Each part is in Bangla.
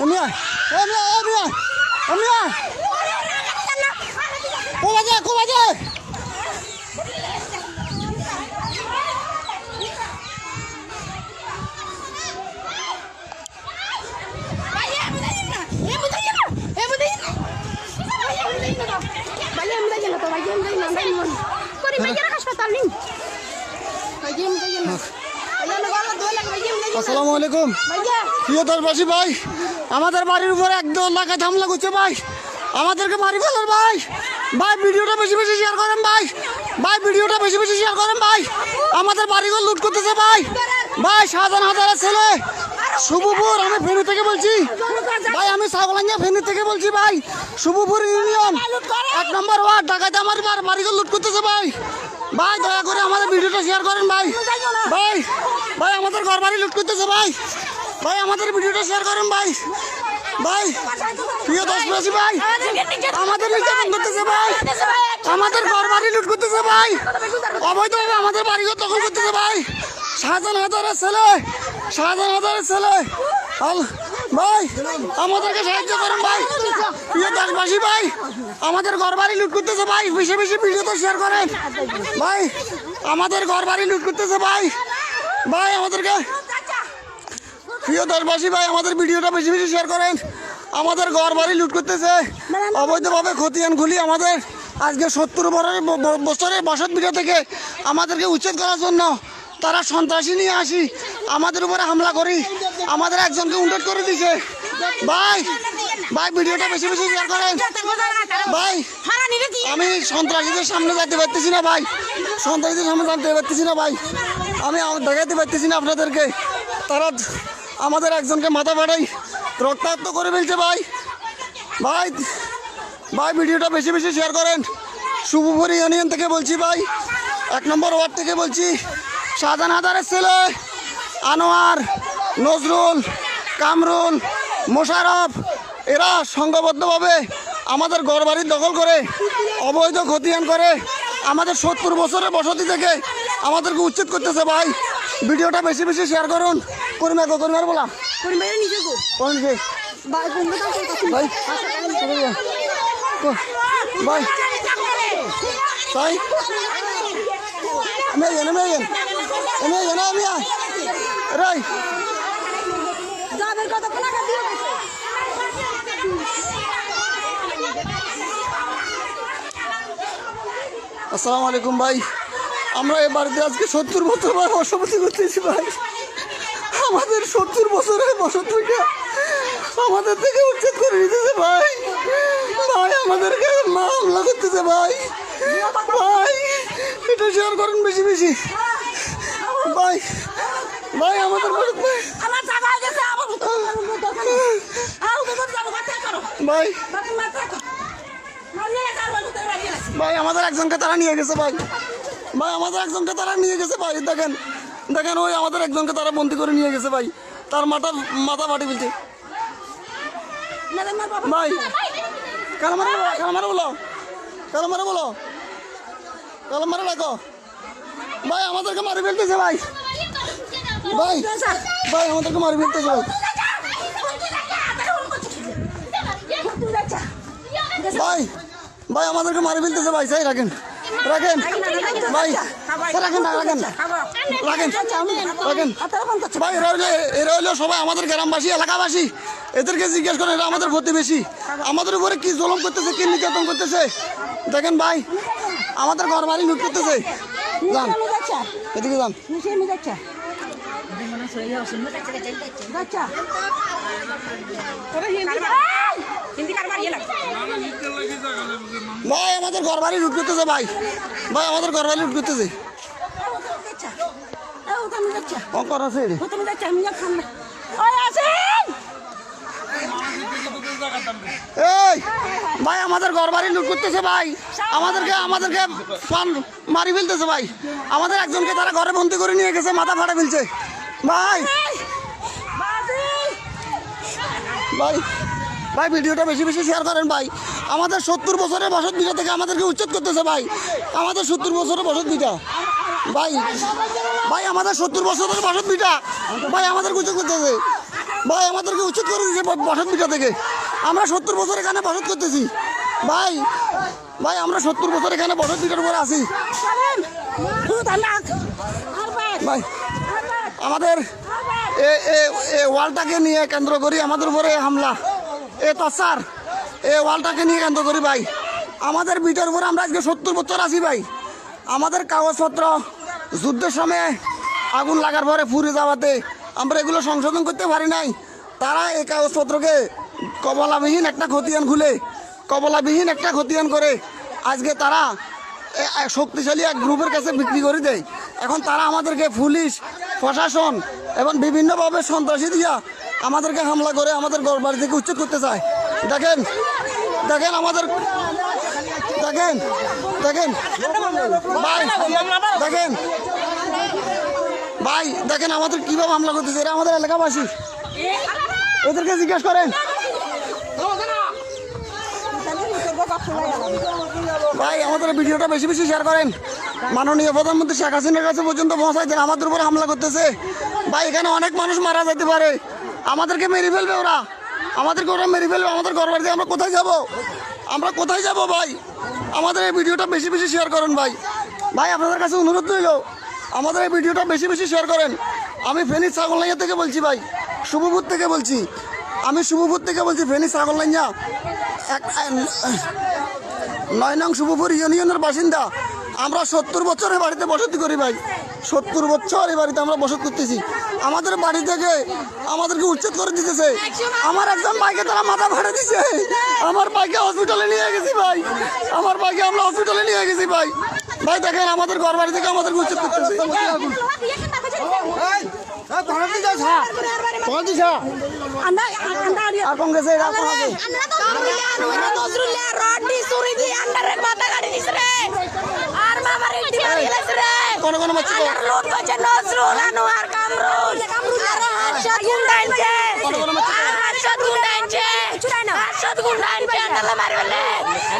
Amia, Amia, Amia, Amia. Kau kau আসসালামু আলাইকুম। প্রিয় দরবাসী ভাই আমাদের বাড়ির উপর একদম এলাকায় হামলা করছে ভাই। আমাদেরকে মারি ফেলার ভাই। ভাই ভিডিওটা বেশি বেশি শেয়ার করেন ভাই। ভাই ভিডিওটা বেশি বেশি শেয়ার করেন ভাই। আমাদের বাড়িঘর লুট করতেছে ভাই। ভাই শাহজাহান হাজারের ছেলে। শুভপুর আমি ফেনী থেকে বলছি। ভাই আমি সাগলাঙ্গা ফেনী থেকে বলছি ভাই। শুভপুর ইউনিয়ন এক নম্বর ওয়ার্ড ঢাকাতে আমার বাড়িঘর লুট করতেছে ভাই। ভাই দয়া করে আমাদের ভিডিওটা শেয়ার করেন ভাই। ভাই ভাই, আমাদের ঘর বাড়ি লুট করতেছে ভাই? ভাই, আমাদের ভিডিওটা শেয়ার করেন ভাই। ভাই, প্রিয় দশবাসী ভাই, আমাদের নির্যাতন করতেছে ভাই। আমাদের ঘর বাড়ি লুট করতেছে ভাই। অবৈধভাবে আমাদের বাড়িঘর দখল করতেছে ভাই। শাহজাহান হাজারের ছেলে শাহজাহান হাজারের ছেলে। ভাই, আমাদেরকে সাহায্য করেন ভাই। প্রিয় দেশবাসী ভাই, আমাদের ঘর বাড়ি লুট করতেছে ভাই। বেশি বেশি ভিডিও তো শেয়ার করেন। ভাই, আমাদের ঘর বাড়ি লুট করতেছে ভাই। ভাই, আমাদেরকে প্রিয় দেশবাসী, ভাই, আমাদের ভিডিওটা বেশি বেশি শেয়ার করেন। আমাদের ঘর বাড়ি লুট করতেছে। অবৈধভাবে খতিয়ান খুলি আমাদের। আজকে সত্তর বছরের বসত ভিডিও থেকে আমাদেরকে উচ্ছেদ করার জন্য তারা সন্ত্রাসী নিয়ে আসি, আমাদের উপরে হামলা করি, আমাদের একজনকে উন্নত করে দিছে। ভাই ভাই, ভিডিওটা বেশি বেশি শেয়ার করেন। ভাই, আমি সন্ত্রাসীদের সামনে যেতে পারতেছি না, ভাই। সন্ত্রাসীদের সামনে যেতে পারতেছি না, ভাই। আমি দেখাতে পারতেছি না আপনাদেরকে। তারা আমাদের একজনকে মাথা ফাটাই, রক্তাক্ত করে ফেলছে ভাই। ভাই ভাই, ভিডিওটা বেশি বেশি শেয়ার করেন। শুভপুর ইউনিয়ন থেকে বলছি ভাই, এক নম্বর ওয়ার্ড থেকে বলছি, শাহজাহান হাদারের ছেলে, আনোয়ার, নজরুল, কামরুল, মোশারফ, এরা সংঘবদ্ধভাবে আমাদের ঘর বাড়ি দখল করে, অবৈধ খতিয়ান করে আমাদের সত্তর বছরের বসতি থেকে আমাদেরকে উচ্ছেদ করতেছে ভাই। ভিডিওটা বেশি বেশি শেয়ার করুন। করিমা গো করিমার বলা? কোন কি? ভাই কো- ভাই তাই আমি আইয়েন আমি আইয়েন আমি আইয়েন আমি আই রাই। আসসালামু আলাইকুম ভাই। আমরা এই বাড়িতে আজকে সত্তর বছর ভাই বসবাসী করতেছি ভাই। আমাদের সত্তর বছরের বসত থেকে আমাদের থেকে উচ্ছেদ করে দিতেছে ভাই। ভাই আমাদেরকে হামলা করতেছে ভাই। ভাই এটা শেয়ার করুন বেশি বেশি। ভাই ভাই আমাদের ভাই। ভাই আমাদের একজনকে তারা নিয়ে গেছে ভাই। ভাই আমাদের একজনকে তারা নিয়ে গেছে ভাই দেখেন দেখেন ওই আমাদের একজনকে তারা বন্দি করে নিয়ে গেছে ভাই। তার মাথা মাথা ফাটি ফেলছে। মার ভাই কালামারে বলো কালামারে বলো কালামারে ডাকো ভাই আমাদেরকে মারি ফেলতেছে ভাই। ভাই। ভাই আমাদেরকে মারি ফেলতেছে ভাই। ভাই ভাই আমাদেরকে মারি ফেলতেছে ভাই সাই রাখেন। রাখেন। ভাই রাখেন না রাখেন। না রাখেন। রাখেন। ভাই এরা হইল এরা হইল সবাই আমাদের গ্রামবাসী এলাকাবাসী। এদেরকে জিজ্ঞেস করেন এরা আমাদের প্রতিবেশী। আমাদের উপরে কি জলম করতেছে কি নির্যাতন করতেছে? দেখেন ভাই আমাদের ঘর বাড়ি লুট করতেছে। যান। এদিকে যান। ভাই আমাদের ঘর বাড়ি লুট করতেছে ভাই। ভাই আমাদের ঘর বাড়ি লুট করতেছে। অঙ্কর আছে এই ভাই আমাদের ঘর বাড়ি লুট করতেছে ভাই। আমাদেরকে আমাদেরকে ফান- মারি ফেলতেছে ভাই। আমাদের একজনকে তারা ঘরে বন্দি করে নিয়ে গেছে মাথা ফাটা ফেলছে। ভাই। ভাই ভাই, ভিডিওটা বেশি বেশি শেয়ার করেন ভাই। আমাদের সত্তর বছরের বসত বিটা থেকে আমাদেরকে উচ্ছেদ করতেছে ভাই। আমাদের সত্তর বছরের বসত বিটা ভাই ভাই, আমাদের সত্তর বছর ধরে বসত বিটা ভাই আমাদেরকে উচিত করতেছে। ভাই, আমাদেরকে উচ্ছেদ করে দিয়েছে বসত বিটা থেকে। আমরা সত্তর বছর এখানে বসত করতেছি। ভাই ভাই, আমরা সত্তর বছর এখানে বসত বিটার উপরে আছি। ভাই, আমাদের এ ওয়ালটাকে নিয়ে কেন্দ্র করি আমাদের উপরে হামলা। এ তাসার এ ওয়ালটাকে নিয়ে কেন্দ্র করি ভাই। আমাদের বিটার উপরে আমরা আজকে সত্তর বছর আছি ভাই। আমাদের কাগজপত্র যুদ্ধের সময় আগুন লাগার পরে ফুরে যাওয়াতে আমরা এগুলো সংশোধন করতে পারি নাই। তারা এই কাগজপত্রকে কবলাবিহীন একটা খতিয়ান খুলে, কবলাবিহীন একটা খতিয়ান করে আজকে তারা শক্তিশালী এক গ্রুপের কাছে বিক্রি করে দেয়। এখন তারা আমাদেরকে পুলিশ, প্রশাসন এবং বিভিন্নভাবে সন্ত্রাসী দিয়া আমাদেরকে হামলা করে আমাদের বাড়ি থেকে উচ্ছেদ করতে চায়। দেখেন দেখেন আমাদের দেখেন দেখেন। ভাই দেখেন। ভাই, দেখেন আমাদের কীভাবে হামলা করতেছে, এরা আমাদের এলাকাবাসী। এদেরকে জিজ্ঞেস করেন। ভাই, আমাদের ভিডিওটা বেশি বেশি শেয়ার করেন। মাননীয় প্রধানমন্ত্রী শেখ হাসিনার কাছে পর্যন্ত পৌঁছাই দেন, আমাদের উপর হামলা করতেছে। ভাই, এখানে অনেক মানুষ মারা যেতে পারে। আমাদেরকে মেরে ফেলবে ওরা। আমাদেরকে ওরা মেরে ফেলবে, আমাদের ঘর বাড়িতে আমরা কোথায় যাব? আমরা কোথায় যাব ভাই? আমাদের এই ভিডিওটা বেশি বেশি শেয়ার করেন ভাই। ভাই, আপনাদের কাছে অনুরোধ রইল, আমাদের এই ভিডিওটা বেশি বেশি শেয়ার করেন। আমি ফেনী ছাগলনাইয়া থেকে বলছি ভাই শুভপুর থেকে বলছি। আমি শুভপুর থেকে বলছি ফেনী ছাগলনাইয়া এক, নয় নং শুভপুর ইউনিয়নের বাসিন্দা। আমরা সত্তর বছরের বাড়িতে বসতি করি ভাই। সত্তর বছর এই বাড়িতে আমরা বসত করতেছি। আমাদের বাড়ি থেকে আমাদেরকে উচ্ছেদ করে দিতেছে। আমার একজন বাইকে তারা মাথা ভাড়া দিছে। আমার বাইকে হসপিটালে নিয়ে গেছি ভাই। আমার বাইকে আমরা হসপিটালে নিয়ে গেছি ভাই। ভাই, দেখেন আমাদের ঘর বাড়ি থেকে আমাদেরকে উচ্ছেদ করতেছে। কোন কোন মাছ লুট হয়েছে নজরুল আনোয়ার কামরুল। আর হাসদ গুন্ডাইছে আর হাসদ গুন্ডাইছে হাসদ গুন্ডাইছে আন্ডালা মারবেলে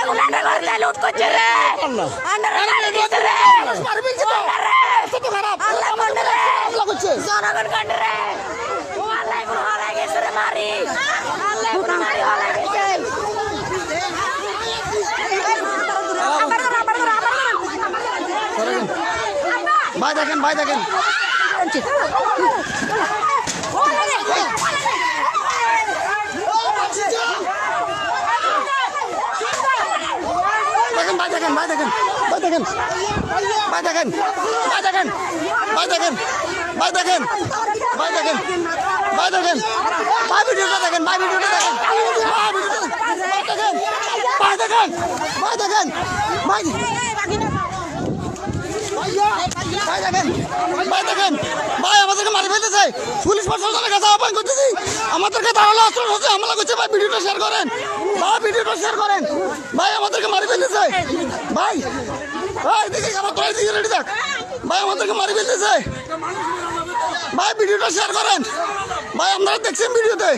এগুলো আন্ডালা করতে লুট করছে রে। আন্ডালা মারবেলে রে। আল্লাহ মন্ডে রে। জনগণ কান্ড রে। আল্লাহ এখন হারাই গেছে রে মারি। আল্লাহ এখন মারি হারাই গেছে। ভাই দেখেন ভাই দেখেন দেখেন ভাই দেখেন ভাই দেখেন ভাই দেখেন ভাই দেখেন ভাই দেখেন ভাই দেখেন ভাই দেখেন ভাই দেখেন ভাই দেখেন ভাই ভিডিওটা দেখেন ভাই ভিডিওটা দেখেন ভাই ভিডিওটা দেখেন ভাই দেখেন ভাই দেখেন ভাই ভাই দেখেন ভাই দেখেন, ভাই আমাদেরকে মারি ফেলতেছে। পুলিশ প্রশাসনের কাছে আহ্বান করতেছি। আমাদেরকে তাহলে অস্ত্র হচ্ছে, হামলা করছে, ভাই, ভিডিওটা শেয়ার করেন। ভাই, ভিডিওটা শেয়ার করেন। ভাই, আমাদেরকে মারি ফেলতেছে। ভাই ভাই দেখি আমার তোর দিকে রেডি থাক। ভাই, আমাদেরকে মারি ফেলতেছে। ভাই, ভিডিওটা শেয়ার করেন। ভাই, আপনারা দেখছেন ভিডিওতে,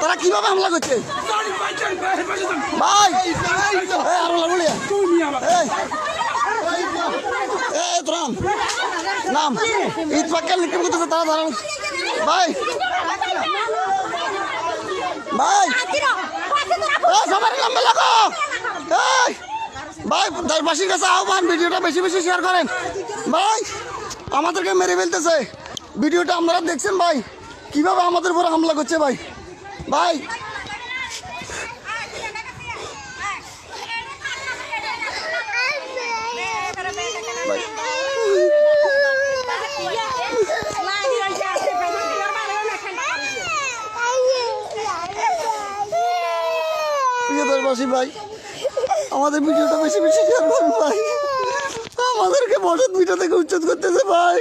তারা কীভাবে হামলা করছে? ভাই আরও বলিয়া তোরাম নাম ঈদ পাক্কাল ভাই ভাই সবার নাম্বার লাগো ভাই দেশবাসীর কাছে আহ্বান ভিডিওটা বেশি বেশি শেয়ার করেন। ভাই আমাদেরকে মেরে ফেলতেছে। ভিডিওটা আপনারা দেখছেন ভাই কীভাবে আমাদের উপরে হামলা করছে ভাই ভাই ভাই। আমাদের ভিডিওটা বেশি বেশি শেয়ার করুন ভাই। আমাদেরকে বসত ভিডিও থেকে উচ্ছেদ করতেছে ভাই।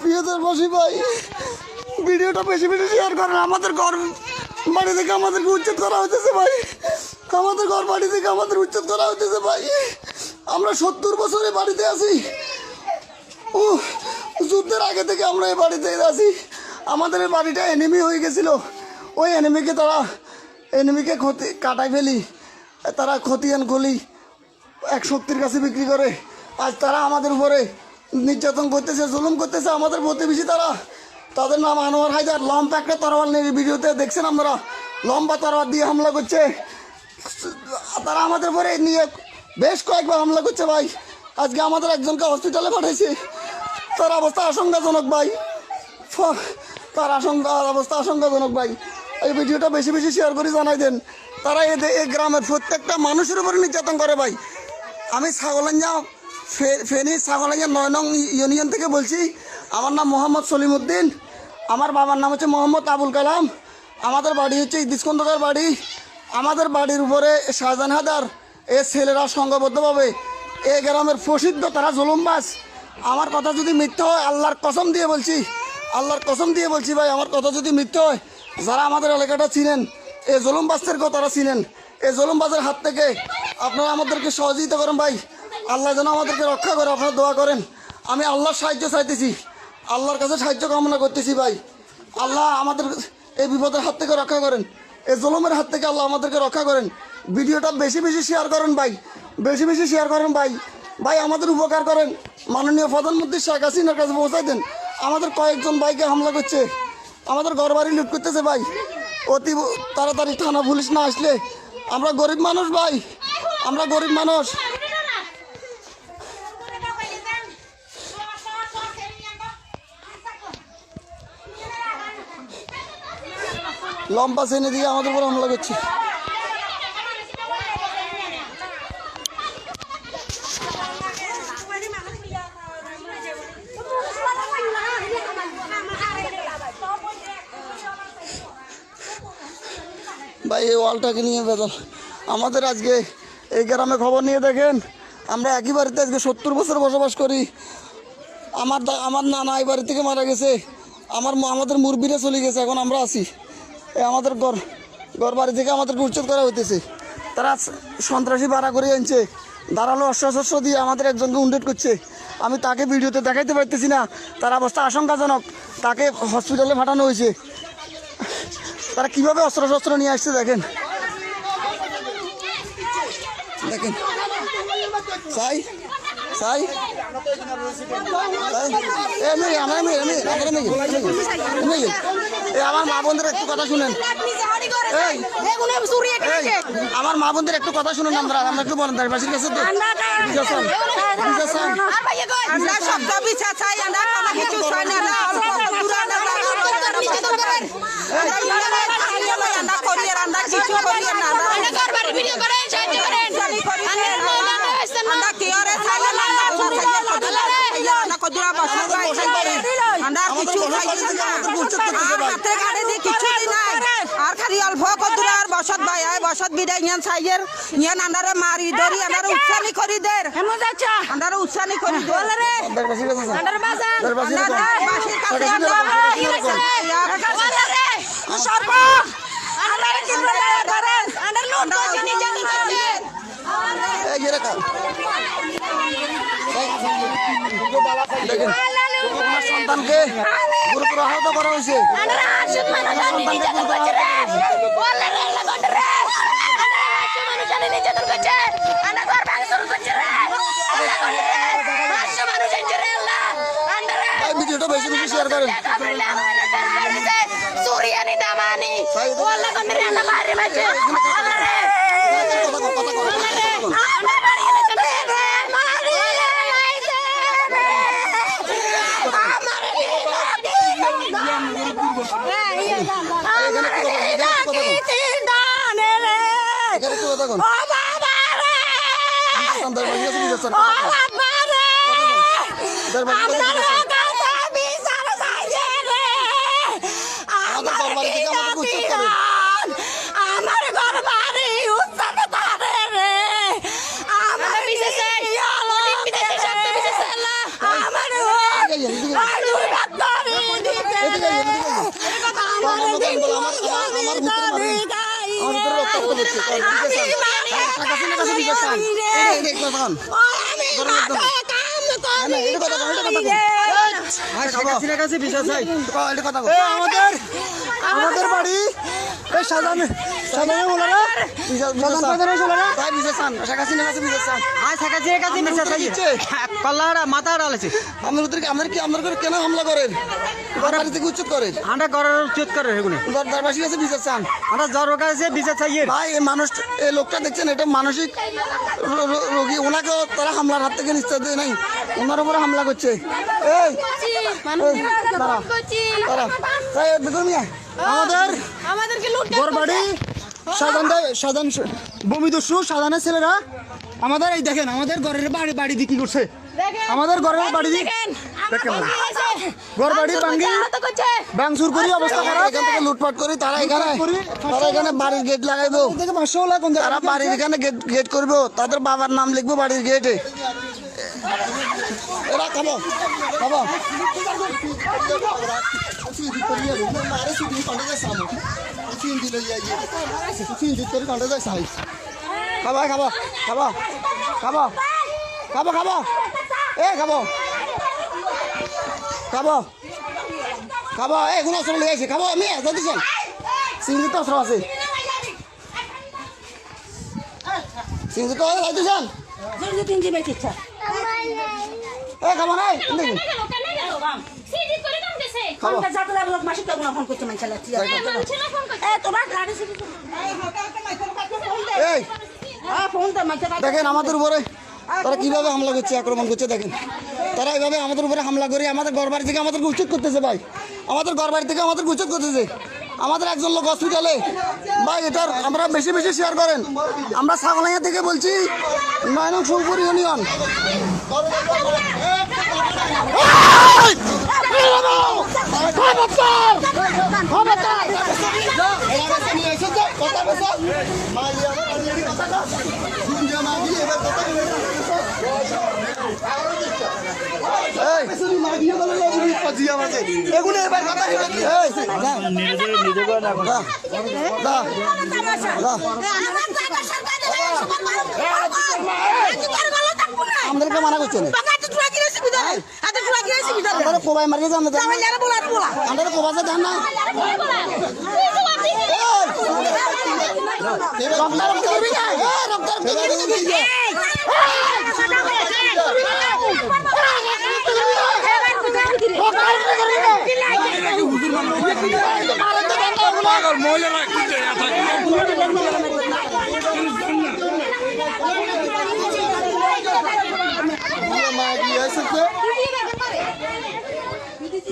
প্রিয় দেশবাসী ভাই। ভিডিওটা বেশি বেশি শেয়ার করেন। আমাদের ঘর বাড়ি থেকে আমাদেরকে উচ্ছেদ করা হইতেছে ভাই। আমাদের ঘর বাড়ি থেকে আমাদের উচ্ছেদ করা হইতেছে ভাই। আমরা সত্তর বছরে বাড়িতে আছি। ও যুদ্ধের আগে থেকে আমরা এই বাড়িতে আছি। আমাদের এই বাড়িটা এনিমি হয়ে গেছিল। ওই এনিমিকে তারা এনিমিকে ক্ষতি কাটাই ফেলি। তারা খতিয়ান খুলি এক শক্তির কাছে বিক্রি করে। আজ তারা আমাদের উপরে নির্যাতন করতেছে, জুলুম করতেছে, আমাদের প্রতিবেশী তারা। তাদের নাম আনোয়ার হায়দার। লম্বা একটা তরোয়াল নিয়ে ভিডিওতে দেখছেন আমরা লম্বা তরোয়াল দিয়ে হামলা করছে। তারা আমাদের উপরে নিয়ে বেশ কয়েকবার হামলা করছে ভাই। আজকে আমাদের একজনকে হসপিটালে পাঠাইছে। তার অবস্থা আশঙ্কাজনক ভাই। তার আশঙ্কা অবস্থা আশঙ্কাজনক ভাই। এই ভিডিওটা বেশি বেশি শেয়ার করে জানাই দেন। তারা এই গ্রামের প্রত্যেকটা মানুষের উপরে নির্যাতন করে ভাই। আমি ছাগলাঞ্জা ফেনী ছাগলাঞ্জা নয় নং ইউনিয়ন থেকে বলছি, আমার নাম মোহাম্মদ সলিমুদ্দিন। আমার বাবার নাম হচ্ছে মোহাম্মদ আবুল কালাম। আমাদের বাড়ি হচ্ছে ইদিস খন্দকার বাড়ি। আমাদের বাড়ির উপরে শাহজাহান হাদার এ ছেলেরা সংঘবদ্ধভাবে এ গ্রামের প্রসিদ্ধ, তারা জুলুমবাস আমার কথা যদি মিথ্যে হয়, আল্লাহর কসম দিয়ে বলছি। আল্লাহর কসম দিয়ে বলছি ভাই, আমার কথা যদি মিথ্যে হয়, যারা আমাদের এলাকাটা চিনেন এই জুলুমবাসদেরকেও তারা চিনেন এই জুলুমবাজের হাত থেকে আপনারা আমাদেরকে সহযোগিতা করেন ভাই। আল্লাহ যেন আমাদেরকে রক্ষা করে, আপনারা দোয়া করেন। আমি আল্লাহর সাহায্য চাইতেছি। আল্লাহর কাছে সাহায্য কামনা করতেছি ভাই। আল্লাহ আমাদের এই বিপদের হাত থেকে রক্ষা করেন। এই জুলুমের হাত থেকে আল্লাহ আমাদেরকে রক্ষা করেন। ভিডিওটা বেশি বেশি শেয়ার করেন ভাই। বেশি বেশি শেয়ার করেন ভাই। ভাই, আমাদের উপকার করেন। মাননীয় প্রধানমন্ত্রী শেখ হাসিনার কাছে পৌঁছাই দেন। আমাদের কয়েকজন বাইকে হামলা করছে। আমাদের ঘর বাড়ি লুট করতেছে ভাই। অতি তাড়াতাড়ি থানা পুলিশ না আসলে আমরা গরিব মানুষ ভাই। আমরা গরিব মানুষ। লম্বা শ্রেণি দিয়ে আমাদের উপর হামলা করছে ভাই এই ওয়ালটাকে নিয়ে বেদল আমাদের আজকে এই গ্রামে খবর নিয়ে দেখেন, আমরা একই বাড়িতে আজকে সত্তর বছর বসবাস করি। আমার আমার নানা এই বাড়ি থেকে মারা গেছে। আমার আমাদের মুরব্বীরা চলে গেছে, এখন আমরা আছি। আমাদের ঘর ঘর বাড়ি থেকে আমাদেরকে উচ্ছেদ করা হইতেছে। তারা সন্ত্রাসী ভাড়া করে আনছে। দাঁড়াল অস্ত্র দিয়ে আমাদের একজনকে উন্ডেট করছে। আমি তাকে ভিডিওতে দেখাইতে পারতেছি না। তার অবস্থা আশঙ্কাজনক। তাকে হসপিটালে পাঠানো হয়েছে। তারা কীভাবে অস্ত্র শস্ত্র নিয়ে আসছে দেখেন। দেখেন। সাই আমার মা বোনদের একটু কথা শুনেন। আমার মা বোনদের একটু কথা শুনুন আমরা আমরা একটু বলেন দাঁড়িয়ে কাছে তো। বিজাসান বিজাসান আমরা শব্দ বিচার চাই আমরা কিছু চাই না আর কিছু আরে খালি অল্প বসত ভাই আয় বসত বিদায় ইয়ান সাইয়ের ইয়ান আমরা মারি ধরি আমরা উৎসানি করি দের আমরা উৎসানি করি দের দাঁড়িয়ে কাছে দাঁড়িয়ে আমরা কাছে বাসির কাছে আমরা লুট রেখা নিজে আপনার সন্তানকে গুরুতর আহত করা হয়েছে। ভিডিওটা বেশি বেশি শেয়ার করেন। Suriani damani. Saya itu- Wala ko nire na mari mache. Ala re. কথা কর, কথা কর, কথা কর। Ana mari na chale re. Mari le maise re. Amare ni na di. এখানে একটু কথা কর, এখানে একটু কথা কর। Tindane re. এখানে একটু কথা কর। O baba re. বিজাসান, দাঁড়িয়ে কাছে বিজাসান, O কথা কর। baba re. দাঁড়িয়ে কাছে Amna বিজাসান। lo kasa bisara saye re. আমাদের ঘর বাড়ি থেকে আমাদেরকে উচ্ছেদ করে। আমার ঘর বাড়ি উচ্ছেদ করে রে আমার বিশেষ আমার। আমার আমার কাছে আমাদের আমাদের বাড়ি এই সাজান সাজানে বলারা সাজান বলারা কাছে মাথা ডালেছে আপনার কি করে কেন হামলা করেন? থেকে আমরা করে কাছে আমরা কাছে ভাই এই মানুষ এই লোকটা দেখছেন এটা মানসিক রোগী। ওনাকেও তারা হামলার হাত থেকে নিশ্চয় দেয় নাই। ওনার উপরে হামলা করছে। এই আমাদের আমাদেরকে লুট ঘর বাড়ি সাধারণ সাধারণ বমি দস্যু সাধারণের ছেলেরা আমাদের এই দেখেন আমাদের ঘরের বাড়ি বাড়ি দিয়ে কি করছে? আমাদের ঘরের বাড়ি দিয়ে দেখেন ঘর বাড়ি ভাঙ্গি ভাঙচুর করি অবস্থা খারাপ। এখান থেকে লুটপাট করি তারা এখানে তারা এখানে বাড়ির গেট লাগাইবো তারা বাড়ির এখানে গেট গেট করব তাদের বাবার নাম লিখব বাড়ির গেটে এরা খাব খাব খাবা খাবা খাবা খাবা খাবা খাবা এ খাব খাব খাব এ কোনো অস্ত্র লেগেছে খাব আমি দিচ্ছেন সিঙ্গি তো অস্ত্র আছে। সিঙ্গি তো দিচ্ছেন এ খাব নাই দেখুন খাব। এই দেখেন আমাদের উপরে তারা কীভাবে হামলা করছে আক্রমণ করছে দেখেন। তারা এইভাবে আমাদের উপরে হামলা করে আমাদের ঘর বাড়ি থেকে আমাদেরকে উচ্ছেদ করতেছে ভাই। আমাদের ঘর বাড়ি থেকে আমাদেরকে উচ্ছেদ করতেছে। আমাদের একজন লোক হসপিটালে ভাই এটার আমরা বেশি বেশি শেয়ার করেন। আমরা ছাগলাইয়া থেকে বলছি নয় নং সুপুর ইউনিয়ন এগুলো এবার কথা আমাদেরকে মানা করছে না। আমরা কোবাই মারিয়ে জানতে চান আমরা কোবাসে দেন না রক্ত রক্ত করবি না এ, রক্ত রক্ত করবি না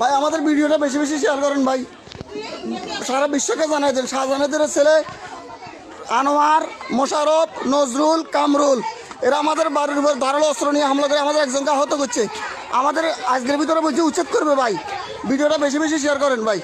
ভাই, আমাদের ভিডিওটা বেশি বেশি শেয়ার করেন ভাই। সারা বিশ্বকে জানাই দেন। শাহজাহানের ছেলে আনোয়ার মোশারফ নজরুল, কামরুল। এরা আমাদের বাড়ির উপর ধারালো অস্ত্র নিয়ে হামলা করে আমাদের একজনকে আহত করছে। আমাদের আজকের ভিতরে বলছে, উচ্ছেদ করবে ভাই। ভিডিওটা বেশি বেশি শেয়ার করেন ভাই।